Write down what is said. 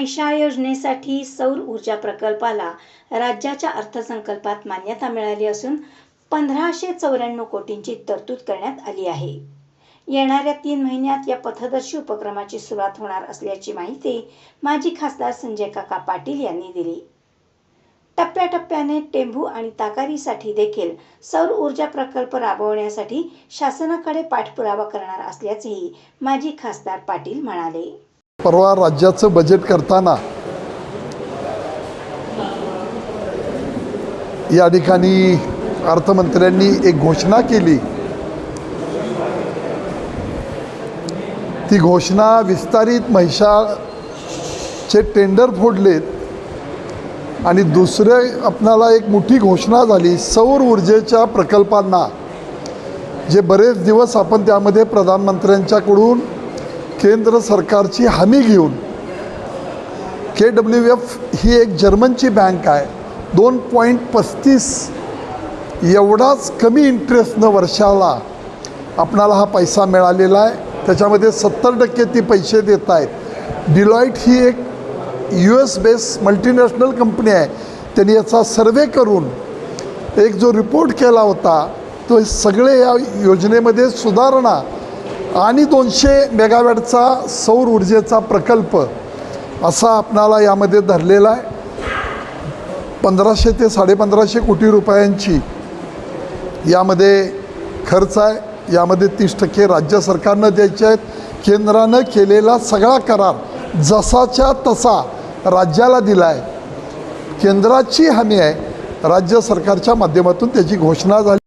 महिषा योजनेसाठी सौर ऊर्जा प्रकल्पाला राज्याच्या अर्थसंकल्पात मान्यता मिळाली असून पंधराशे चौऱ्याण्णव कोटींची तरतूद करण्यात आली आहे. येणाऱ्या तीन महिन्यात या पथदर्शी उपक्रमाची सुरुवात होणार असल्याची माहिती माजी खासदार संजय काका पाटील यांनी दिली. टप्प्याटप्प्याने टेंभू आणि ताकारीसाठी देखील सौर ऊर्जा प्रकल्प राबवण्यासाठी शासनाकडे पाठपुरावा करणार असल्याचेही माजी खासदार पाटील म्हणाले. परवा राज्याचं बजेट करताना या ठिकाणी अर्थमंत्र्यांनी एक घोषणा केली. ती घोषणा विस्तारित महिषाचे टेंडर फोडलेत आणि दुसरे आपणाला एक मोठी घोषणा झाली सौर ऊर्जेच्या प्रकल्पांना. जे बरेच दिवस आपण त्यामध्ये प्रधानमंत्र्यांच्याकडून केंद्र सरकारची हमी घेऊन के डब्ल्यू एफ ही एक जर्मनची बँक आहे. दोन पॉईंट पस्तीस एवढाच कमी इंटरेस्टनं वर्षाला आपणाला हा पैसा मिळालेला आहे. त्याच्यामध्ये सत्तर टक्के ती पैसे देत आहेत. डिलॉईट ही एक U S base multinational company आहे. त्यांनी याचा सर्वे करून एक जो रिपोर्ट केला होता तो सगळे या योजनेमध्ये सुधारणा आणि दोनशे मेगावॅटचा सौर ऊर्जेचा प्रकल्प असा आपणाला यामध्ये धरलेला आहे. पंधराशे ते साडेपंधराशे कोटी रुपयांची यामध्ये खर्च आहे. यामध्ये तीस टक्के राज्य सरकारनं द्यायचे आहेत. केंद्रानं केलेला सगळा करार जसाच्या तसा राज्याला दिला आहे केंद्राची हमी आहे. राज्य सरकारच्या माध्यमातून त्याची घोषणा झाली.